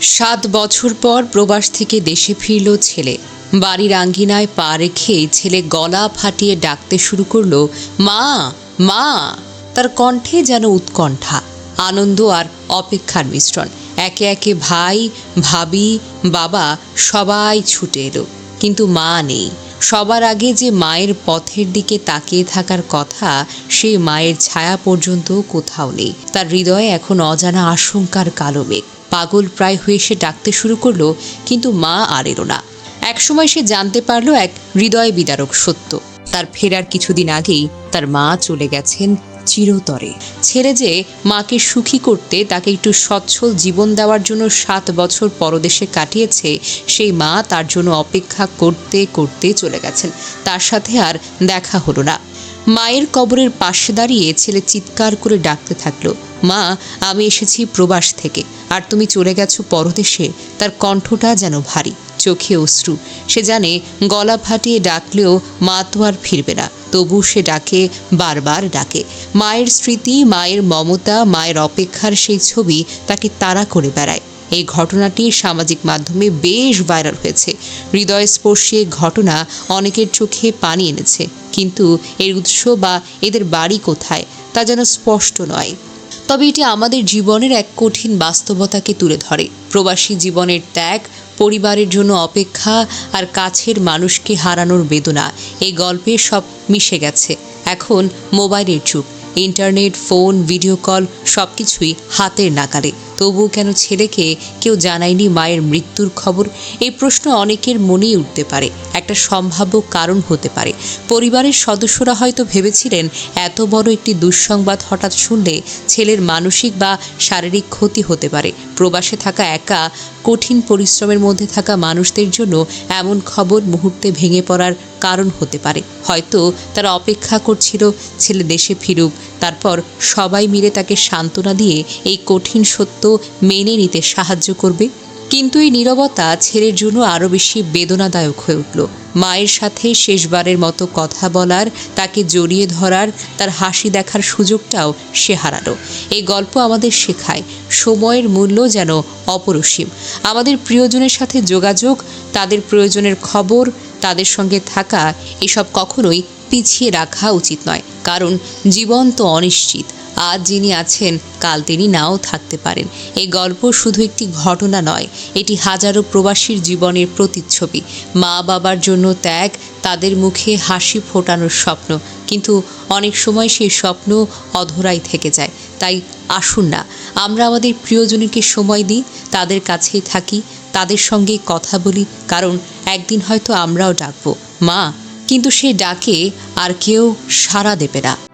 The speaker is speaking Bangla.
সাত বছর পর প্রবাস থেকে দেশে ফিরল ছেলে। বাড়ির আঙ্গিনায় পা রেখে ছেলে গলা ফাটিয়ে ডাকতে শুরু করল, মা মা! তার কণ্ঠে যেন উৎকণ্ঠা, আনন্দ আর অপেক্ষার মিশ্রণ। একে একে ভাই, ভাবি, বাবা সবাই ছুটে এলো। কিন্তু মা নেই। সবার আগে যে মায়ের পথের দিকে তাকিয়ে থাকার কথা, সেই মায়ের ছায়া পর্যন্ত কোথাও নেই। তার হৃদয়ে এখন অজানা আশঙ্কার কালো মেঘ। পাগল প্রায় হয়ে সে ডাকতে শুরু করল, কিন্তু মা আর এলো না। একসময় সে জানতে পারল এক হৃদয় বিদারক সত্য। তার ফেরার কিছুদিন আগেই তার মা চলে গেছেন চিরতরে। ছেড়ে যে মাকে সুখী করতে তাকে একটু সচ্ছল জীবন দেওয়ার জন্য সাত বছর পরদেশে কাটিয়েছে, সেই মা তার জন্য অপেক্ষা করতে করতে চলে গেছেন। তার সাথে আর দেখা হলো না। মায়ের কবরের পাশে দাঁড়িয়ে ছেলে চিৎকার করে ডাকতে থাকল, মা, আমি এসেছি প্রবাস থেকে, আর তুমি চলে গেছো পরদেশে, তার কণ্ঠটা যেন ভারী, চোখে অশ্রু। সে জানে গলা ফাটিয়ে ডাকলেও মা তো আর ফিরবে না, তবু সে ডাকে, বারবার ডাকে। মায়ের স্মৃতি, মায়ের মমতা, মায়ের অপেক্ষার সেই ছবি তাকে তাড়া করে বেড়ায়। এই ঘটনাটি সামাজিক মাধ্যমে বেশ ভাইরাল হয়েছে। হৃদয়স্পর্শী ঘটনা অনেকের চোখে পানি এনেছে। কিন্তু এর উৎস বা এদের বাড়ি কোথায় তা যেন স্পষ্ট নয়। তবে এটি আমাদের জীবনের এক কঠিন বাস্তবতাকে তুলে ধরে। প্রবাসী জীবনের ত্যাগ, পরিবারের জন্য অপেক্ষা আর কাছের মানুষকে হারানোর বেদনা, এই গল্পে সব মিশে গেছে। এখন মোবাইলের যুগ। ইন্টারনেট, ফোন, ভিডিও কল সব কিছুই হাতের নাগালে। তবুও কেন ছেলেকে কেউ জানায়নি মায়ের মৃত্যুর খবর? এই প্রশ্ন অনেকের মনেই উঠতে পারে। একটা সম্ভাব্য কারণ হতে পারে। পরিবারের সদস্যরা হয়তো ভেবেছিলেন, এত বড় একটি দুঃসংবাদ হঠাৎ শুনলে ছেলের মানসিক বা শারীরিক ক্ষতি হতে পারে। প্রবাসে থাকা একা, কঠিন পরিশ্রমের মধ্যে থাকা মানুষদের জন্য এমন খবর মুহূর্তে ভেঙে পড়ার কারণ হতে পারে। হয়তো তারা অপেক্ষা করছিল, ছেলে দেশে ফিরুক তারপর সবাই মিলে তাকে সান্ত্বনা দিয়ে এই কঠিন সত্য মেনে নিতে সাহায্য করবে। কিন্তু এই নীরবতা ছেলের জন্য আরও বেশি বেদনাদায়ক হয়ে উঠল। মায়ের সাথে শেষবারের মতো কথা বলার, তাকে জড়িয়ে ধরার, তার হাসি দেখার সুযোগটাও সে হারালো। এই গল্প আমাদের শেখায়, সময়ের মূল্য যেন অপরসীম। আমাদের প্রিয়জনের সাথে যোগাযোগ, তাদের প্রয়োজনের খবর, তাদের সঙ্গে থাকা, এসব কখনোই পিছিয়ে রাখা উচিত নয়, কারণ জীবন তো অনিশ্চিত। আজ যিনি আছেন, কাল তিনি নাও থাকতে পারেন। এই গল্প শুধু একটি ঘটনা নয়, এটি হাজারো প্রবাসীর জীবনের প্রতিচ্ছবি। মা বাবার জন্য ত্যাগ, তাদের মুখে হাসি ফোটানোর স্বপ্ন। কিন্তু অনেক সময় সেই স্বপ্ন অধরাই থেকে যায়। তাই আসুন না, আমরা আমাদের প্রিয়জনকে সময় দিই, তাদের কাছেই থাকি, তাদের সঙ্গে কথা বলি, কারণ একদিন হয়তো আমরাও ডাকবো। মা কিন্তু সে ডাকে আর কেউ সাড়া দেবে না।